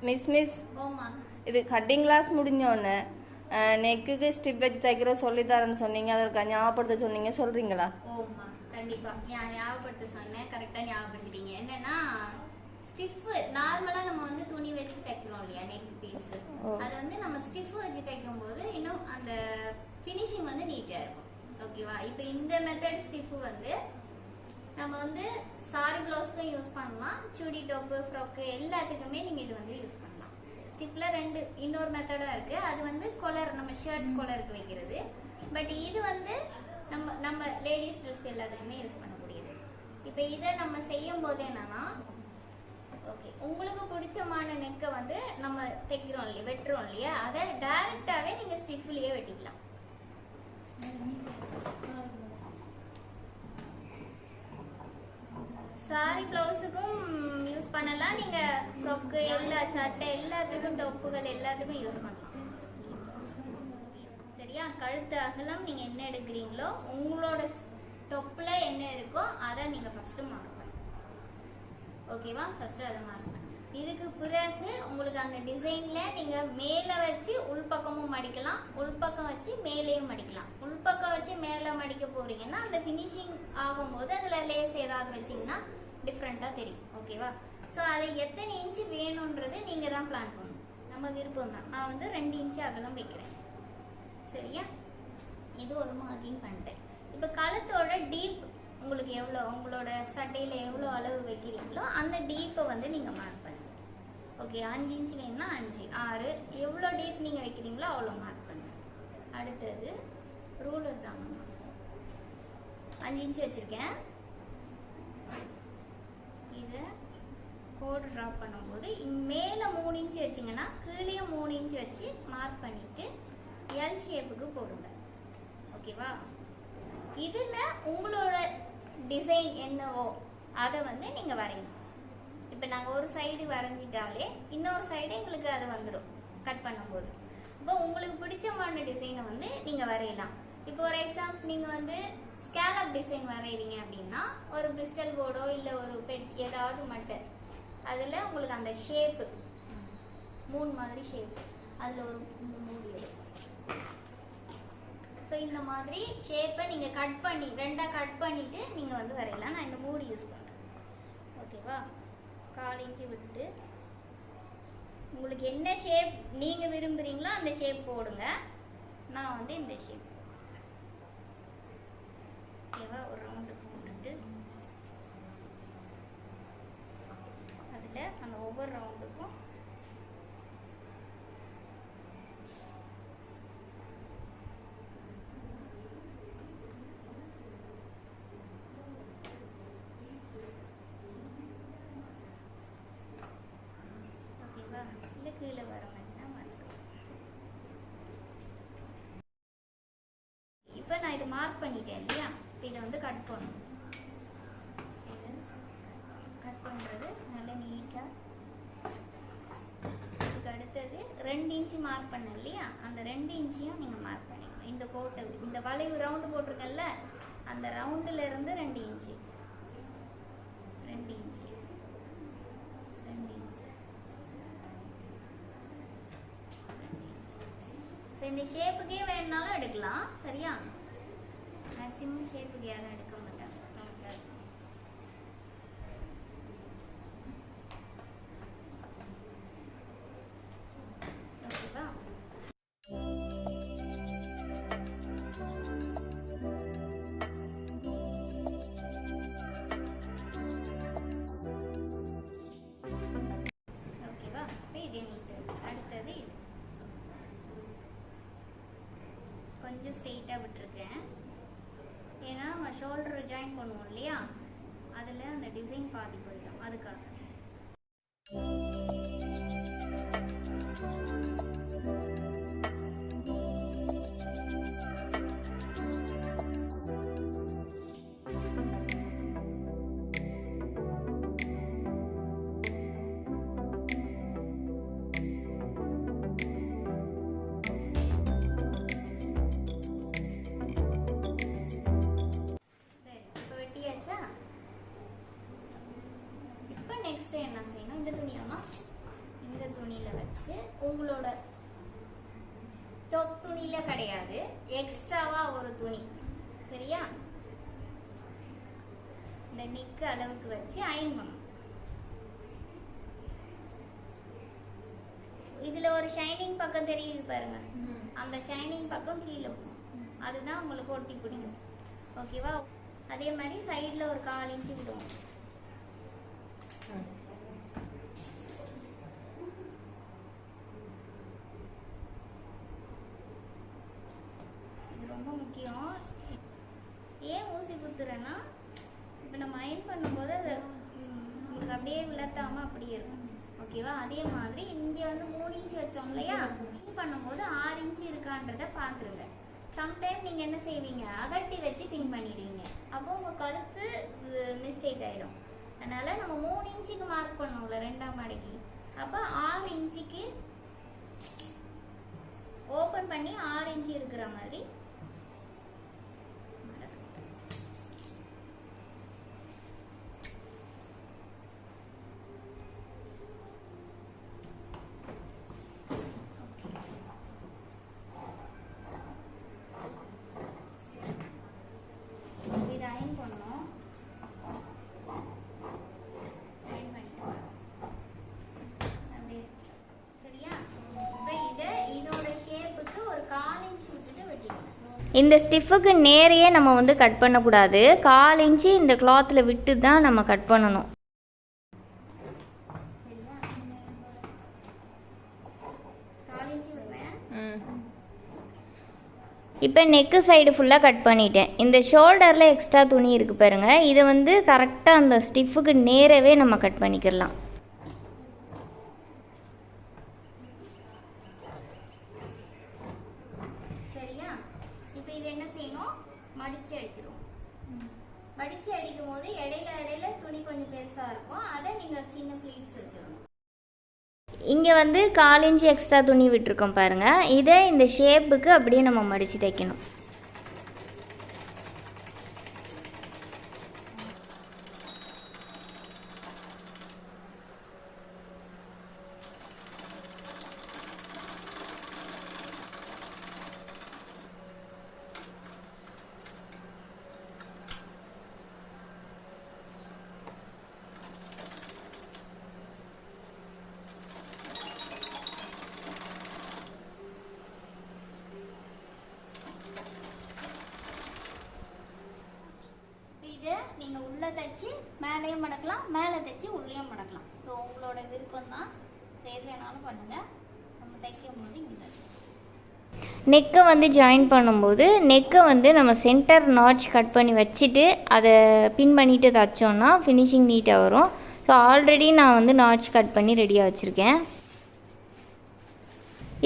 Miss miss ஓமா இது cutting class முடிஞ்சோடனே நெக்குக்கு ஸ்டிப் வச்சு தைக்கிற சொல்லித்தரேன்னு சொன்னீங்க. அதற்கு ஞாபகப்படுத்த சொன்னீங்க. சொல்கிறீங்களா ஓமா கண்டிப்பா. ஞா- ஞாபகப்படுத்த சொன்னேன். கரெக்டா ஞாபகப்படுத்திட்டீங்க. என்னன்னா ஸ்டிஃப் நார்மலா நம்ம வந்து துணி வச்சு தைக்கிறோம் இல்லையா நெக் பீஸ். அது வந்து நம்ம ஸ்டிஃப் வச்சு தைக்கும் போது இன்னும் அந்த ஃபினிஷிங் வந்து நீட்டா இருக்கும். ஓகேவா இப்போ இந்த மெத்தட் ஸ்டிஃப் வந்து நம்ம வந்து சாரி ப்ளவுஸ்க்கும் யூஸ் பண்ணலாம். சுடி டாப்பு ஃப்ராக்கு எல்லாத்துக்குமே நீங்க இது வந்து யூஸ் பண்ணலாம். ஸ்டிப்ல ரெண்டு இன்னொரு மெத்தடும் இருக்கு. அது வந்து கொலர் நம்ம ஷர்ட் கொலருக்கு வைக்கிறது. பட் இது வந்து நம்ம நம்ம லேடிஸ் ட்ரெஸ் எல்லாத்துக்குமே யூஸ் பண்ணக்கூடியது. இப்போ இதை நம்ம செய்யும் போது என்னன்னா ஓகே உங்களுக்கு பிடிச்சமான நெக்கை வந்து நம்ம தைக்கிறோம் இல்லையா வெட்டுறோம் இல்லையா அதை டைரக்டாவே நீங்க ஸ்டிஃப்லயே வெட்டிக்கலாம். சாரி ப்ளவுஸுக்கும் யூஸ் பண்ணலாம். நீங்கள் ஃப்ரொக்கு எல்லா சட்டை எல்லாத்துக்கும் தொப்புகள் எல்லாத்துக்கும் யூஸ் பண்ணலாம். சரியா? கழுத்து அகலம் நீங்கள் என்ன எடுக்கிறீங்களோ உங்களோட டொப்பில் என்ன இருக்கோ அதை நீங்கள் ஃபஸ்ட்டு மார்க் பண்ணுங்க ஓகேவா ஃபஸ்ட்டு அதை மார்க் பண்ணுங்க இதுக்கு பிறகு உங்களுக்கு அந்த டிசைன்ல நீங்க மேல வச்சு உள்பக்கமும் மடிக்கலாம் உள்பக்கம் வச்சு மேலேயும் மடிக்கலாம். உள்பக்கம் வச்சு மேல மடிக்க போறீங்கன்னா அந்த ஃபினிஷிங் ஆகும்போது அதுல லேஸ் ஏதாவது வச்சீங்கன்னா டிஃப்ரெண்டா தெரியும். ஓகேவா ஸோ அதை எத்தனை இன்ச்சு வேணுன்றது நீங்க தான் பிளான் பண்ணணும். நம்ம விருப்பம் தான். நான் வந்து ரெண்டு இன்ச்சு அகலம் வைக்கிறேன். சரியா? இது ஒரு மார்க்கிங் பண்ணிட்டேன். இப்போ கழுத்தோட டீப் உங்களுக்கு எவ்வளோ உங்களோட சட்டையில் எவ்வளோ அளவு வைக்கிறீங்களோ அந்த டீப்பை வந்து நீங்கள் மார்க் ஓகே அஞ்சு இன்ச் வேணும்னா அஞ்சு. ஆறு. எவ்வளோ டீப் நீங்கள் வைக்கிறீங்களோ அவ்வளோ மார்க் பண்ணுங்க. அடுத்தது ரூலர் தாங்கம்மா அஞ்சு இன்ச்சு வச்சுருக்கேன். இதை கோடு ட்ரா பண்ணும்போது மேலே மூணு இன்ச்சு வச்சிங்கன்னா கீழே மூணு இன்ச்சு வச்சு மார்க் பண்ணிவிட்டு எல் ஷேப்புக்கு போடுங்க. ஓகேவா இதில் உங்களோட டிசைன் என்னவோ அதை வந்து நீங்கள் வரையணும். இப்போ நாங்கள் ஒரு சைடு வரைஞ்சிட்டாலே இன்னொரு சைடு எங்களுக்கு அது வந்துடும் கட் பண்ணும்போது. இப்போ உங்களுக்கு பிடிச்சமான டிசைனை வந்து நீங்கள் வரையலாம். இப்போ ஒரு எக்ஸாம்பிள் நீங்கள் வந்து ஸ்கேலப் டிசைன் வரைகிறீங்க அப்படின்னா ஒரு பிரிஸ்டல் போர்டோ இல்லை ஒரு பெட் ஏதாவது மட்டை. அதில் உங்களுக்கு அந்த ஷேப்பு மூணு மாதிரி ஷேப் அதில் ஒரு மூடி ஸோ இந்த மாதிரி ஷேப்பை நீங்கள் கட் பண்ணி ரெண்டாக கட் பண்ணிவிட்டு நீங்கள் வந்து வரையலாம். நான் இந்த மூடி யூஸ் பண்ணுறேன் ஓகேவா கால் இன்ச்சு விட்டு உங்களுக்கு என்ன ஷேப் நீங்கள் விரும்புகிறீங்களோ அந்த ஷேப் போடுங்க. நான் வந்து இந்த ஷேப் ஓகேவா ஒரு ரவுண்டு போட்டுட்டு அதில் அந்த ஒவ்வொரு ரவுண்டுக்கும் ஓகேவா இல்லை கீழே வர மாதிரினா மாற்றிக்கலாம் இப்போ நான் இதை மார்க் பண்ணிட்டேன் இல்லையா? இதை வந்து கட் பண்ணணும். இது கட் பண்ணுறது நல்லா நீட்டாக இதுக்கு அடுத்தது ரெண்டு இன்ச்சு மார்க் பண்ண இல்லையா? அந்த ரெண்டு இன்ச்சையும் நீங்கள் மார்க் பண்ணிக்கணும். இந்த கோட்டை இந்த வளைவு ரவுண்டு போட்டிருக்கேன்ல அந்த ரவுண்டில் இருந்து ரெண்டு இன்ச்சு ரெண்டு இன்ச்சு ரெண்டு இன்ச்சு ஸோ இந்த ஷேப்புக்கே வேணுனாலும் எடுக்கலாம். சரியா? மேக்ஸிமம் ஷேப்புக்கு யாரும் எடுக்க மாட்டாங்க. ஓகேவா? ஓகேவா? அடுத்தது. கொஞ்சம் ஸ்ட்ரெயிட்டாக விட்டுருக்கேன். ஷோல்டர் ஜாயின் பண்ணுவோம் இல்லையா? அதில் அந்த டிசைன் பாதி போயிடும். அதுக்காக. உங்களோட top துணியில கிடையாது. எக்ஸ்ட்ராவா ஒரு துணி. சரியா? இந்த நிக்கு அளவுக்கு வச்சு அயன் பண்ணணும். இதுல ஒரு ஷைனிங் பக்கம் தெரியுது பாருங்க. அந்த ஷைனிங் பக்கம் கீழே போகும். அதுதான் உங்களுக்கு ஒட்டி பிடிக்கும். ஓகேவா அதே மாதிரி சைடில் ஒரு கால் இன்ச்சு விடுவோம் இது ரொம்ப முக்கியம் ஏன் ஊசி குத்துறேன்னா இப்போ நம்ம அயன் பண்ணும்போது அது ம், உங்களுக்கு அப்படியே விளத்தாம அப்படியே இருக்கும் ஓகேவா அதே மாதிரி இங்கே வந்து மூணு இன்ச்சு வச்சோம் இல்லையா? பின் பண்ணும்போது ஆறு இன்ச்சு இருக்கான்றத பார்த்துருங்க. சம்டைம் நீங்கள் என்ன செய்வீங்க? அகட்டி வச்சு பின் பண்ணிடுவீங்க. அப்போ உங்கள் கழுத்து மிஸ்டேக் ஆகிடும் அதனால் நம்ம மூணு இன்ச்சுக்கு மார்க் பண்ணோம்ல ரெண்டாம் மாடிக்கு அப்போ ஆறு இன்ச்சுக்கு ஓப்பன் பண்ணி ஆறு இன்ச்சு இருக்கிற மாதிரி இதை அயன் பண்ணணும் அயன் பண்ணிக்கலாம் அப்படியே சரியா இப்போ இதை இதோட ஷேப்புக்கு ஒரு கால் இன்ச் விட்டுட்டு வெட்டிக்கலாம் இந்த ஸ்டிஃபுக்கு நேரையே நம்ம வந்து கட் பண்ணக்கூடாது. கால் இன்ச்சு இந்த கிளாத்தில் விட்டு தான் நம்ம கட் பண்ணணும். இப்போ நெக்கு சைடு ஃபுல்லாக கட் பண்ணிட்டேன். இந்த ஷோல்டரில் எக்ஸ்ட்ரா துணி இருக்குது பாருங்கள் இதை வந்து கரெக்டாக அந்த ஸ்டிஃபுக்கு நேரவே நம்ம கட் பண்ணிக்கிறலாம் சரியா இப்போ இது என்ன செய்யணும் மடிச்சு அடிச்சிருவோம் மடிச்சு அடிக்கும் போது இடையில இடையில துணி கொஞ்சம் பெருசாக இருக்கும் அதை நீங்கள் சின்ன ப்ளீட்ஸ் வச்சிடணும் இங்கே வந்து கால் இன்ச்சு எக்ஸ்ட்ரா துணி விட்டுருக்கோம் பாருங்கள் இதை இந்த ஷேப்புக்கு அப்படியே நம்ம மடித்து தைக்கணும் இதை நீங்கள் உள்ளே தைச்சி மேலேயும் மடக்கலாம் மேலே தைச்சி உள்ளேயும் மடக்கலாம். ஸோ உங்களோட விருப்பம் தான் எதுலனாலும் பண்ணுங்கள் நம்ம தைக்கும் போது இங்கே நெக்கை வந்து ஜாயின் பண்ணும்போது நெக்கை வந்து நம்ம சென்டர் நாட்ச் கட் பண்ணி வச்சுட்டு அதை பின் பண்ணிவிட்டு தைச்சோன்னா ஃபினிஷிங் நீட்டாக வரும். ஸோ ஆல்ரெடி நான் வந்து நாட்ச் கட் பண்ணி ரெடியாக வச்சுருக்கேன்.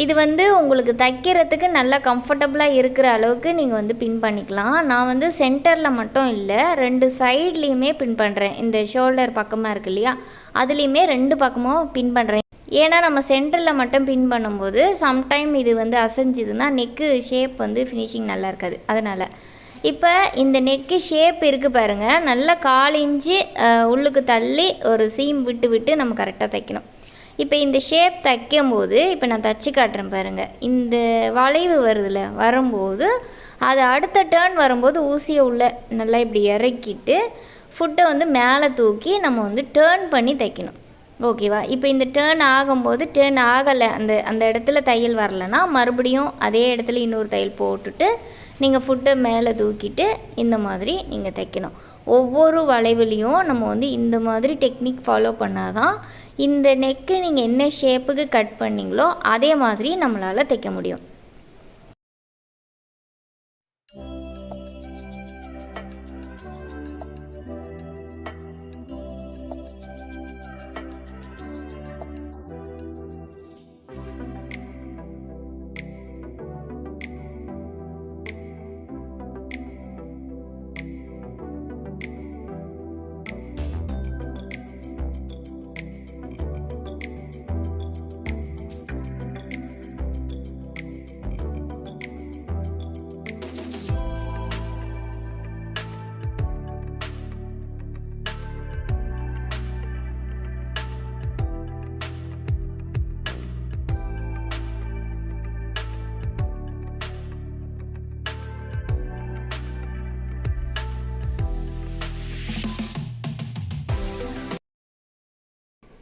இது வந்து உங்களுக்கு தைக்கிறதுக்கு நல்லா கம்ஃபர்டபுளாக இருக்கிற அளவுக்கு நீங்கள் வந்து பின் பண்ணிக்கலாம். நான் வந்து சென்டரில் மட்டும் இல்லை ரெண்டு சைட்லேயுமே பின் பண்ணுறேன் இந்த ஷோல்டர் பக்கமாக இருக்கு இல்லையா? அதுலேயுமே ரெண்டு பக்கமும் பின் பண்ணுறேன் ஏன்னா நம்ம சென்டரில் மட்டும் பின் பண்ணும்போது சம்டைம் இது வந்து அசைஞ்சுதுன்னா நெக்கு ஷேப் வந்து ஃபினிஷிங் நல்லா இருக்காது. அதனால் இப்போ இந்த நெக்கு ஷேப் இருக்குது பாருங்கள் நல்லா காலிஞ்சு உள்ளுக்கு தள்ளி ஒரு சீம் விட்டு விட்டு நம்ம கரெக்டாக தைக்கணும். இப்போ இந்த ஷேப் தைக்கும்போது இப்போ நான் தச்சு காட்டுறேன் பாருங்கள் இந்த வளைவு வருதுல வரும்போது அது அடுத்த டேர்ன் வரும்போது ஊசியை உள்ள நல்லா இப்படி இறக்கிட்டு ஃபுட்டை வந்து மேலே தூக்கி நம்ம வந்து டேர்ன் பண்ணி தைக்கணும். ஓகேவா இப்போ இந்த டேர்ன் ஆகும்போது டேர்ன் ஆகலை அந்த அந்த இடத்துல தையல் வரலைன்னா மறுபடியும் அதே இடத்துல இன்னொரு தையல் போட்டுட்டு நீங்கள் ஃபுட்டை மேலே தூக்கிட்டு இந்த மாதிரி நீங்கள் தைக்கணும். ஒவ்வொரு வளைவுலேயும் நம்ம வந்து இந்த மாதிரி டெக்னிக் ஃபாலோ பண்ணால் தான் இந்த நெக்கு நீங்கள் என்ன ஷேப்புக்கு கட் பண்ணீங்களோ அதே மாதிரி நம்மளால் தைக்க முடியும்.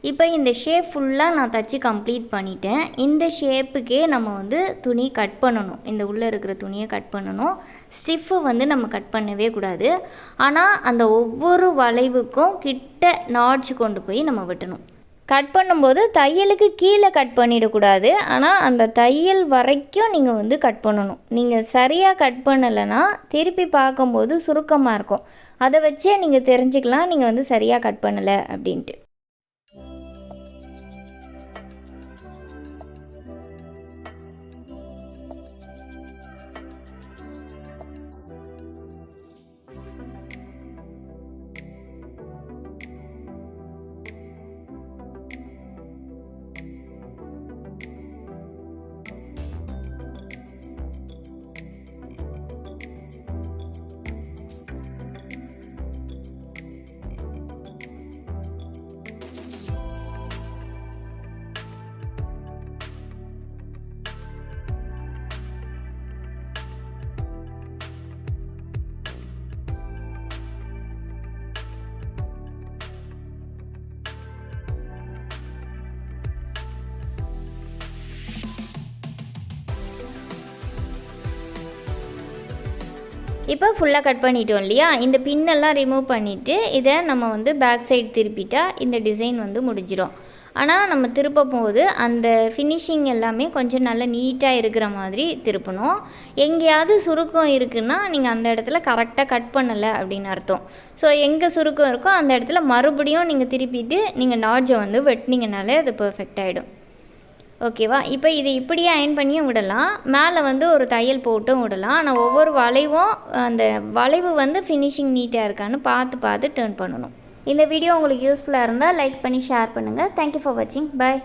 இப்போ இந்த ஷேப் ஃபுல்லாக நான் தச்சு கம்ப்ளீட் பண்ணிட்டேன். இந்த ஷேப்புக்கே நம்ம வந்து துணி கட் பண்ணணும். இந்த உள்ளே இருக்கிற துணியை கட் பண்ணணும். ஸ்டிஃபு வந்து நம்ம கட் பண்ணவே கூடாது. ஆனால் அந்த ஒவ்வொரு வளைவுக்கும் கிட்ட நாட்ச் கொண்டு போய் நம்ம வெட்டணும். கட் பண்ணும்போது தையலுக்கு கீழே கட் பண்ணிடக்கூடாது. ஆனால் அந்த தையல் வரைக்கும் நீங்கள் வந்து கட் பண்ணணும். நீங்கள் சரியாக கட் பண்ணலைன்னா திருப்பி பார்க்கும்போது சுருக்கமாக இருக்கும். அதை வச்சே நீங்கள் தெரிஞ்சுக்கலாம். நீங்கள் வந்து சரியாக கட் பண்ணலை அப்படின்ட்டு. இப்போ ஃபுல்லாக கட் பண்ணிட்டோம் இல்லையா? இந்த பின்னெல்லாம் ரிமூவ் பண்ணிவிட்டு இதை நம்ம வந்து பேக் சைடு திருப்பிட்டால் இந்த டிசைன் வந்து முடிஞ்சிடும் ஆனால் நம்ம திருப்ப போது அந்த ஃபினிஷிங் எல்லாமே கொஞ்சம் நல்லா நீட்டாக இருக்கிற மாதிரி திருப்பணும். எங்கேயாவது சுருக்கம் இருக்குன்னா நீங்கள் அந்த இடத்துல கரெக்டாக கட் பண்ணலை அப்படின்னு அர்த்தம். ஸோ எங்கே சுருக்கம் இருக்கோ அந்த இடத்துல மறுபடியும் நீங்கள் திருப்பிட்டு நீங்கள் நாட்ஜை வந்து வெட்டினீங்கனாலே அது பர்ஃபெக்ட் ஆகிடும் ஓகேவா? இப்போ இது இப்படியே அயன் பண்ணியும் விடலாம். மேலே வந்து ஒரு தையல் போட்டும் விடலாம். ஆனால் ஒவ்வொரு வளைவும் அந்த வளைவு வந்து ஃபினிஷிங் நீட்டாக இருக்கான்னு பார்த்து பார்த்து டேர்ன் பண்ணணும். இந்த வீடியோ உங்களுக்கு யூஸ்ஃபுல்லாக இருந்தால் லைக் பண்ணி ஷேர் பண்ணுங்கள் தேங்க்யூ ஃபார் வாட்சிங் பாய்